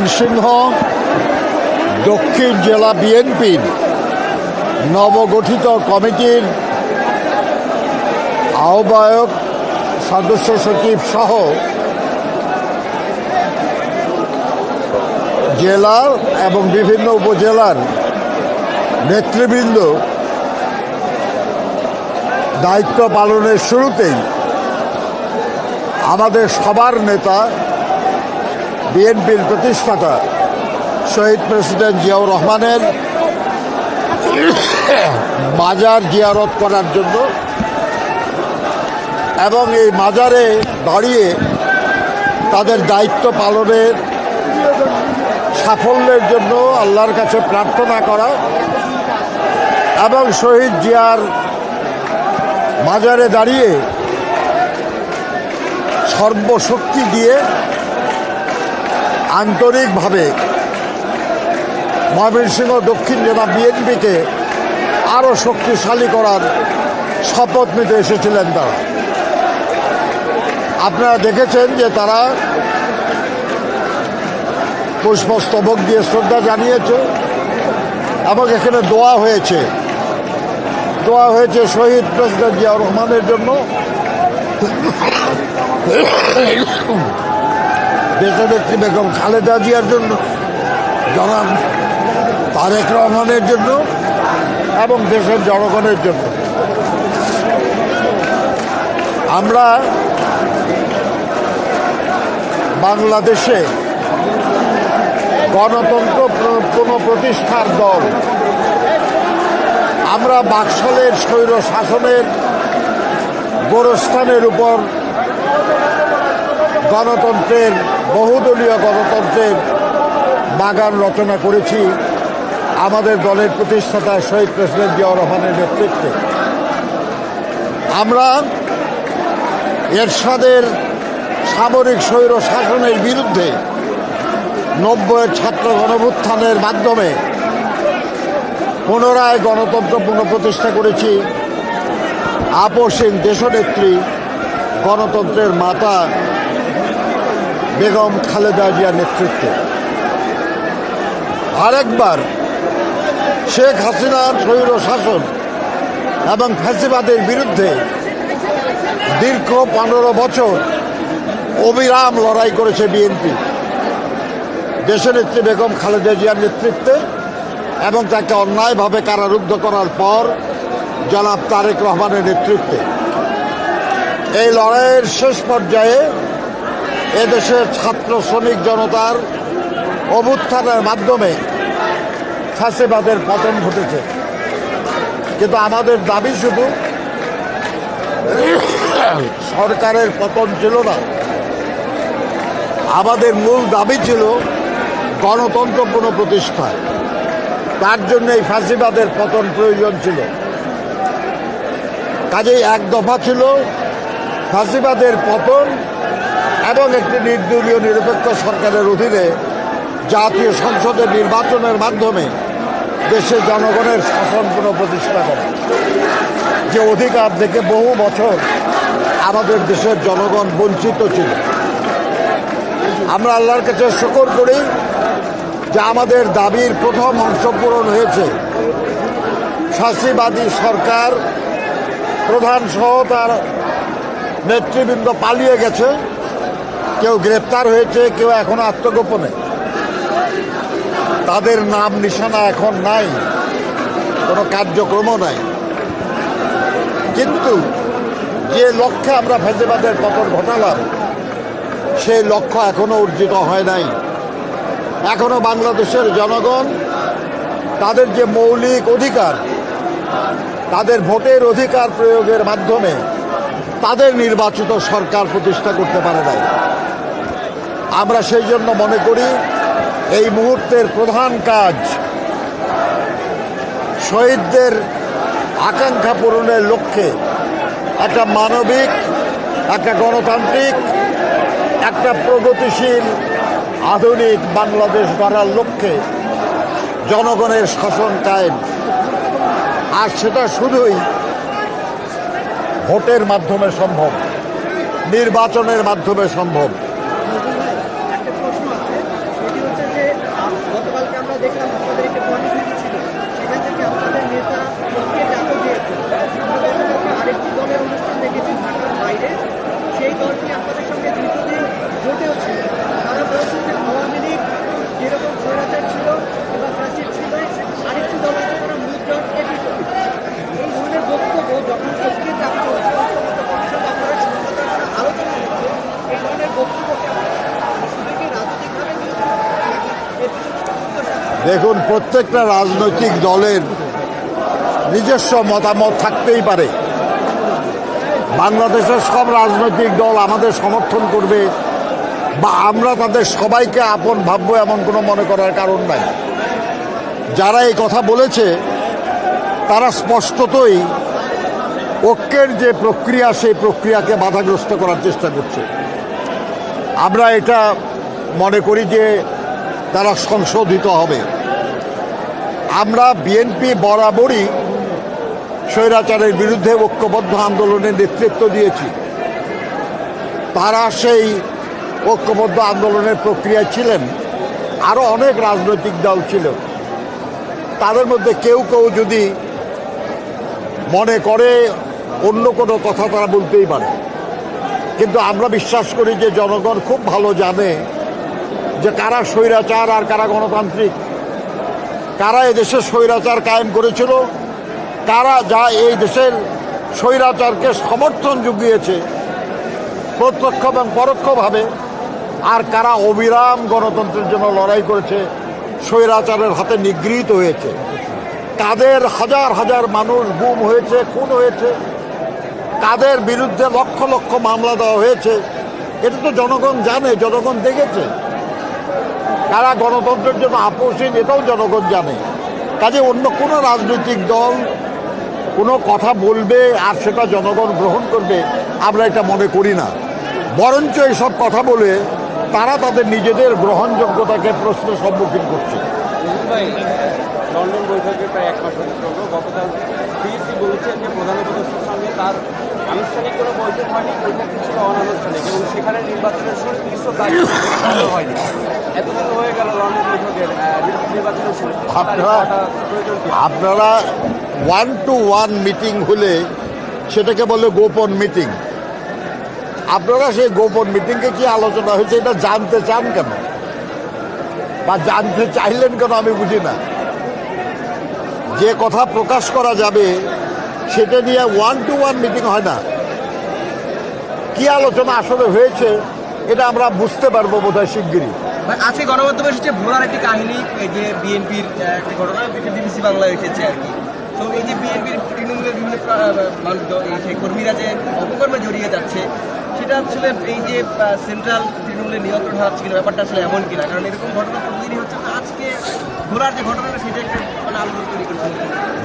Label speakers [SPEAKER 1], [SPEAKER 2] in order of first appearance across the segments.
[SPEAKER 1] ময়মনসিংহ দক্ষিণ জেলা বিএনপির নবগঠিত কমিটির আহ্বায়ক সদস্য সচিব সহ জেলার এবং বিভিন্ন উপজেলার নেতৃবৃন্দ দায়িত্ব পালনের শুরুতেই আমাদের সবার নেতা বিএনপির প্রতিষ্ঠাতা শহীদ প্রেসিডেন্ট জিয়াউর রহমানের মাজার জিয়ারত করার জন্য এবং এই মাজারে দাঁড়িয়ে তাদের দায়িত্ব পালনের সাফল্যের জন্য আল্লাহর কাছে প্রার্থনা করা এবং শহীদ জিয়ার মাজারে দাঁড়িয়ে সর্বশক্তি দিয়ে আন্তরিকভাবে ময়মনসিংহ দক্ষিণ জেলা বিএনপিকে আরও শক্তিশালী করার শপথ নিতে এসেছিলেন তারা। আপনারা দেখেছেন যে তারা পুষ্পস্তবক দিয়ে শ্রদ্ধা জানিয়েছে এবং এখানে দোয়া হয়েছে। দোয়া হয়েছে শহীদ প্রেসিডেন্ট জিয়াউর রহমানের জন্য। দেশনেত্রী বেগম খালেদা জিয়ার জন্য, জনাব তারেক রহমানের জন্য এবং দেশের জনগণের জন্য। আমরা বাংলাদেশে গণতন্ত্র পুনঃ- পুনঃপ্রতিষ্ঠার দল। আমরা বাকশালের স্বৈর শাসনের গোরস্থানের উপর গণতন্ত্রের, বহুদলীয় গণতন্ত্রের বাগান রচনা করেছি আমাদের দলের প্রতিষ্ঠাতা শহীদ প্রেসিডেন্ট জিয়াউর রহমানের নেতৃত্বে। আমরা এরশাদের সামরিক স্বৈর শাসনের বিরুদ্ধে নব্বইয়ের ছাত্র গণভুত্থানের মাধ্যমে পুনরায় গণতন্ত্র পুনঃপ্রতিষ্ঠা করেছি। আপসীন দেশনেত্রী, গণতন্ত্রের মাতা বেগম খালেদা জিয়ার নেতৃত্বে। আরেকবার শেখ হাসিনার স্বৈর শাসন এবং ফ্যাসিবাদের বিরুদ্ধে দীর্ঘ পনেরো বছর অবিরাম লড়াই করেছে বিএনপি। দেশের দেশনেত্রী বেগম খালেদা জিয়ার নেতৃত্বে এবং তাকে অন্যায়ভাবে কারারুদ্ধ করার পর জনাব তারেক রহমানের নেতৃত্বে। এই লড়াইয়ের শেষ পর্যায়ে এদেশের ছাত্র শ্রমিক জনতার অভ্যুত্থানের মাধ্যমে ফাঁসিবাদের পতন ঘটেছে। কিন্তু আমাদের দাবি শুধু সরকারের পতন ছিল না, আমাদের মূল দাবি ছিল গণতন্ত্র পুনঃপ্রতিষ্ঠা। তার জন্য এই ফাঁসিবাদের পতন প্রয়োজন ছিল। কাজেই এক দফা ছিল ফাঁসিবাদের পতন এবং একটি নির্দলীয় নিরপেক্ষ সরকারের অধীনে জাতীয় সংসদের নির্বাচনের মাধ্যমে দেশের জনগণের শাসন পুনঃপ্রতিষ্ঠা করা। যে অধিকার থেকে বহু বছর আমাদের দেশের জনগণ বঞ্চিত ছিল। আমরা আল্লাহর কাছে শকর করি যে আমাদের দাবির প্রথম অংশ পূরণ হয়েছে। শাসিবাদী সরকার প্রধান সহ তার নেতৃবৃন্দ পালিয়ে গেছে। কেউ গ্রেপ্তার হয়েছে, কেউ এখনও আত্মগোপনে। তাদের নাম নিশানা এখন নাই, কোনো কার্যক্রমও নাই। কিন্তু যে লক্ষ্যে আমরা ফেজেবাদের পতন ঘটালাম, সেই লক্ষ্য এখনও অর্জিত হয় নাই। এখনও বাংলাদেশের জনগণ তাদের যে মৌলিক অধিকার, তাদের ভোটের অধিকার প্রয়োগের মাধ্যমে তাদের নির্বাচিত সরকার প্রতিষ্ঠা করতে পারে নাই। আমরা সেই জন্য মনে করি এই মুহূর্তের প্রধান কাজ শহীদদের আকাঙ্ক্ষা পূরণের লক্ষ্যে একটা মানবিক, একটা গণতান্ত্রিক, একটা প্রগতিশীল, আধুনিক বাংলাদেশ গড়ার লক্ষ্যে জনগণের শাসন কায়েম। আর সেটা শুধুই ভোটের মাধ্যমে সম্ভব, নির্বাচনের মাধ্যমে সম্ভব
[SPEAKER 2] একটা প্রশ্ন আছে সেটি হচ্ছে যে আম, গতকালকে আমরা দেখলাম আপনাদের একটা কর্মসূচি ছিল সেখান থেকে আপনাদের নেতা পক্ষে ডাকও দিয়েছে আমরা গতকালকে আরেকটি দলের অনুষ্ঠান দেখেছি ঢাকার বাইরে সেই দলটি আপনাদের সঙ্গে দীর্ঘদিন জোটেও ছিল তারা বলছে যে আওয়ামী লীগ যেরকম স্বৈরাচার
[SPEAKER 1] দেখুন, প্রত্যেকটা রাজনৈতিক দলের নিজস্ব মতামত থাকতেই পারে। বাংলাদেশের সব রাজনৈতিক দল আমাদের সমর্থন করবে। বা আমরা তাদের সবাইকে আপন ভাববো এমন কোনো মনে করার কারণ নাই। যারা এই কথা বলেছে, তারা স্পষ্টতই ঐক্যের যে প্রক্রিয়া, সেই প্রক্রিয়াকে বাধাগ্রস্ত করার চেষ্টা করছে। আমরা এটা মনে করি যে তারা সংশোধিত হবে। আমরা বিএনপি বরাবরই স্বৈরাচারের বিরুদ্ধে ঐক্যবদ্ধ আন্দোলনে নেতৃত্ব দিয়েছি। তারা সেই ঐক্যবদ্ধ আন্দোলনের প্রক্রিয়ায় ছিলেন। আরও অনেক রাজনৈতিক দল ছিল। তাদের মধ্যে কেউ কেউ যদি মনে করে অন্য কোনো কথা তারা বলতেই পারে। কিন্তু আমরা বিশ্বাস করি যে জনগণ খুব ভালো জানে যে কারা স্বৈরাচার আর কারা গণতান্ত্রিক। কারা এদেশে স্বৈরাচার কায়েম করেছিল, কারা যা এই দেশের স্বৈরাচারকে সমর্থন জুগিয়েছে প্রত্যক্ষ এবং পরোক্ষভাবে আর কারা অবিরাম গণতন্ত্রের জন্য লড়াই করেছে, স্বৈরাচারের হাতে নিগৃহীত হয়েছে। কাদের হাজার হাজার মানুষ গুম হয়েছে, খুন হয়েছে, কাদের বিরুদ্ধে লক্ষ লক্ষ মামলা দেওয়া হয়েছে, এটা তো জনগণ জানে, জনগণ দেখেছে। কারা গণতন্ত্রের জন্য আপোষহীন, এটাও জনগণ জানে। কাজে অন্য কোনো রাজনৈতিক দল কোনো কথা বলবে আর সেটা জনগণ গ্রহণ করবে, আমরা এটা মনে করি না। বরঞ্চ এইসব কথা বলে তারা তাদের নিজেদের গ্রহণযোগ্যতাকে প্রশ্নের সম্মুখীন করছে।
[SPEAKER 3] লন্ডন বৈঠকে প্রায় এক মাস হতে চলল গতকাল সিইসি বলেছেন যে প্রধান উপদেষ্টার সঙ্গে তার আনুষ্ঠানিক কোনো বৈঠক হয়নি বৈঠকটি ছিল অনানুষ্ঠানিক এবং সেখানে নির্বাচনের সুনির্দিষ্ট তারিখ হয়নি। এতদিন হয়ে গেল লন্ডন বৈঠকের নির্বাচনের
[SPEAKER 1] আপনারা-
[SPEAKER 3] হওয়াটা প্রয়োজন কি?
[SPEAKER 1] আপনারা ওয়ান টু ওয়ান মিটিং হলে সেটাকে বলে গোপন মিটিং আপনারা সেই গোপন মিটিংয়ে কি আলোচনা হয়েছে এটা জানতে চান কেন? বা জানতে চাইলেন কেন আমি বুঝি না। যে কথা প্রকাশ করা যাবে সেটা নিয়ে ওয়ান টু ওয়ান মিটিং হয় না। কি আলোচনা আসলে হয়েছে এটা আমরা বুঝতে পারব বোধহয় শিগগিরই।
[SPEAKER 2] ভাই, আজকে গণমাধ্যমে এসেছে ভোলার একটি কাহিনী যে বিএনপির একটি ঘটনা বিবিসি বাংলায় এসেছে আর কি। তো এই যে বিএনপির তৃণমূলের বিভিন্ন কর্মীরা যে অপকর্মে জড়িয়ে যাচ্ছে সেটা আসলে এই যে সেন্ট্রাল তৃণমূলের নিয়ন্ত্রণ ব্যাপারটা আসলে এমন কিনা? কারণ এরকম ঘটনা প্রতিদিনই হচ্ছে তো আজকে ভোলার যে সেটা একটা মানে আলোচনা তৈরি করেছে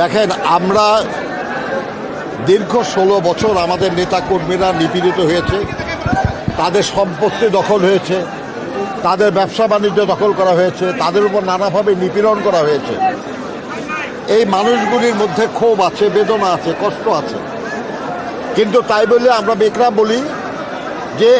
[SPEAKER 1] দেখেন, আমরা দীর্ঘ ষোলো বছর আমাদের নেতা কর্মীরা নিপীড়িত হয়েছে। তাদের সম্পত্তি দখল হয়েছে। তাদের ব্যবসা বাণিজ্য দখল করা হয়েছে। তাদের উপর নানাভাবে নিপীড়ন করা হয়েছে। এই মানুষগুলির মধ্যে ক্ষোভ আছে, বেদনা আছে, কষ্ট আছে। কিন্তু তাই বলে আমরা বেকরা বলি যে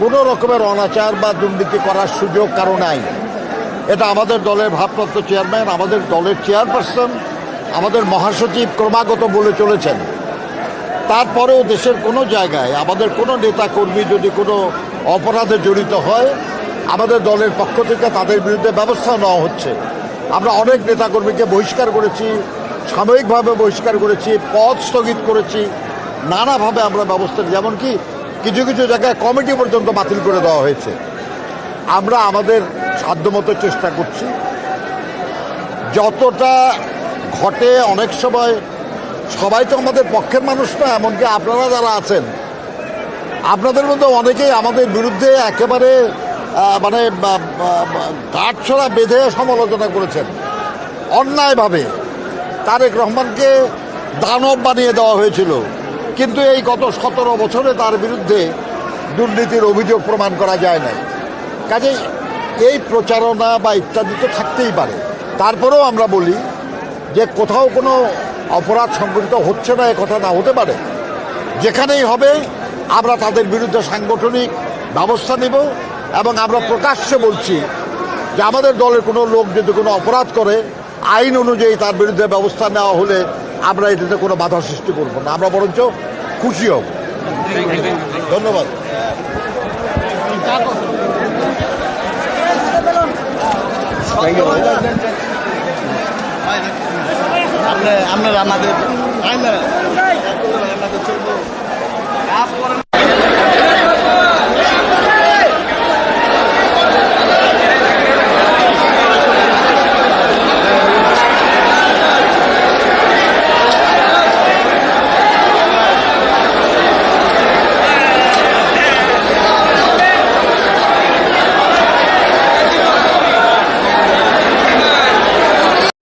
[SPEAKER 1] কোনো রকমের অনাচার বা দুর্নীতি করার সুযোগ কারও নাই। এটা আমাদের দলের ভারপ্রাপ্ত চেয়ারম্যান, আমাদের দলের চেয়ারপারসন, আমাদের মহাসচিব ক্রমাগত বলে চলেছেন। তারপরেও দেশের কোনো জায়গায় আমাদের কোনো নেতা কর্মী যদি কোনো অপরাধে জড়িত হয়, আমাদের দলের পক্ষ থেকে তাদের বিরুদ্ধে ব্যবস্থা নেওয়া হচ্ছে। আমরা অনেক নেতাকর্মীকে বহিষ্কার করেছি, সাময়িকভাবে বহিষ্কার করেছি পদ স্থগিত করেছি, নানাভাবে আমরা ব্যবস্থা যেমন কি কিছু কিছু জায়গায় কমিটি পর্যন্ত বাতিল করে দেওয়া হয়েছে। আমরা আমাদের সাধ্যমতো চেষ্টা করছি। যতটা ঘটে অনেক সময় সবাই তো আমাদের পক্ষের মানুষ না, এমনকি আপনারা যারা আছেন, আপনাদের মধ্যে অনেকেই আমাদের বিরুদ্ধে একেবারে মানে কাঠছড়া বেঁধে সমালোচনা করেছেন। অন্যায়ভাবে তারেক রহমানকে দানব বানিয়ে দেওয়া হয়েছিল। কিন্তু এই গত সতেরো বছরে তার বিরুদ্ধে দুর্নীতির অভিযোগ প্রমাণ করা যায় না কাজে এই প্রচারণা বা ইত্যাদি তো থাকতেই পারে। তারপরেও আমরা বলি যে কোথাও কোনো অপরাধ সংঘটিত হচ্ছে না কথা না হতে পারে। যেখানেই হবে, আমরা তাদের বিরুদ্ধে সাংগঠনিক ব্যবস্থা নেব এবং আমরা প্রকাশ্যে বলছি যে আমাদের দলের কোনো লোক যদি কোনো অপরাধ করে, আইন অনুযায়ী তার বিরুদ্ধে ব্যবস্থা নেওয়া হলে আমরা এটাতে কোনো বাধা সৃষ্টি করব না। আমরা বরঞ্চ খুশি হব ধন্যবাদ
[SPEAKER 2] আমরা আমাদের